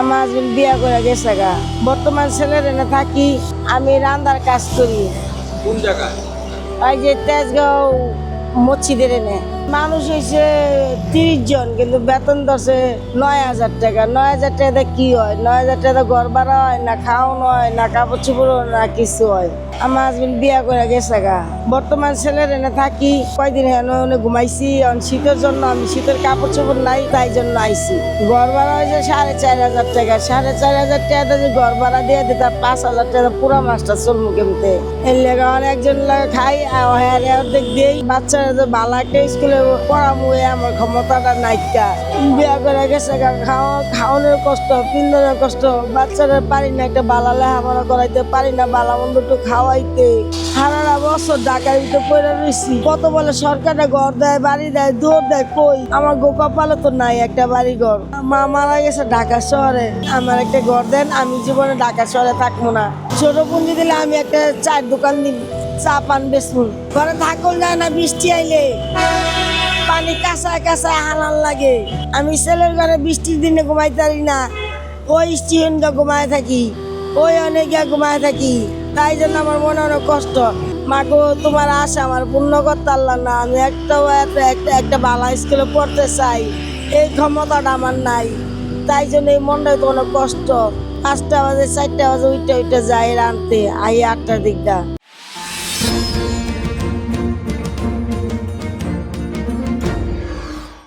আমার হাজবেন্ড বিয়া করে গেছে গা। বর্তমান ছেলের এনে থাকি আমি রান্দার কাজ করি। কোন জায়গায়? ওই যে তেজগাঁও মসজিদের এনে। মানুষ হয়েছে তিরিশ জন, কিন্তু বেতন দশে নয় হাজার টাকা। নয় হাজার টাকা কি হয়? নয় হাজার টাকা ঘর ভাড়া হয়, না খাওয়ানো হয়, না কাপড় চোপড় না কিছু হয়। আমার হাজবেন্ড বিয়া করে গেছে গা। বর্তমান ছেলের এনে থাকি, কয়দিন হেন ঘুমাইছি শীতের জন্য আমি শীতের কাপড় চোপড় নাই, তাই জন্য আইছি। ঘর ভাড়া হয়েছে সাড়ে চার হাজার টাকা। সাড়ে চার হাজার টাকা যদি ঘর ভাড়া দিয়ে দিতাম পাঁচ হাজার টাকা পুরা মাসটা চলমু কেমতে। এর লেগে লাগে খাই অর্ধেক দিয়েই বাচ্চারা যে একটা স্কুলে পড়ামু এ আমার ক্ষমতাটা নাইকা। বিয়া করে গেছে খাওয়া, খাওয়ানোর কষ্ট পিন্দনের কষ্ট, বাচ্চারা পারি না একটা বালা লেখাপড়া করাইতে, পারি না বালা মন্দ একটু খাওয়াইতে। সারা বছর ঢাকায় তো পড়ে রয়েছি কত বলে সরকারে ঘর দেয়, বাড়ি দেয় দৌড় দেয়, কই? আমার গোকাপালে তো নাই একটা বাড়ি ঘর মা মারা গেছে ঢাকা শহরে। আমার একটা ঘর দেন, আমি জীবনে ঢাকা শহরে থাকব না। ছোট পুঞ্জি দিলে আমি একটা চার দোকান দিব চা পান বেসবুন ঘরে থাকল যায় না, বৃষ্টি আইলে। কাঁচায় কাঁচায় হালাল লাগে। আমি ছেলের ঘরে বৃষ্টির দিনে ঘুমাইতে পারি না। ওই স্টিহনকে ঘুমায় থাকি? ওই অনেকে ঘুমায় থাকি? তাই জন্য আমার মনে অনেক কষ্ট। মাগো, তোমার আশা আমার পূর্ণ করতে পারলাম না। আমি একটা একটা একটা ভালো স্কুলে পড়তে চাই। এই ক্ষমতাটা আমার নাই। তাই জন্য এই মনটাই তো অনেক কষ্ট। পাঁচটা বাজে, চারটা বাজে উইটা উইটা যাই রানতে। আই আটটার দিকটা।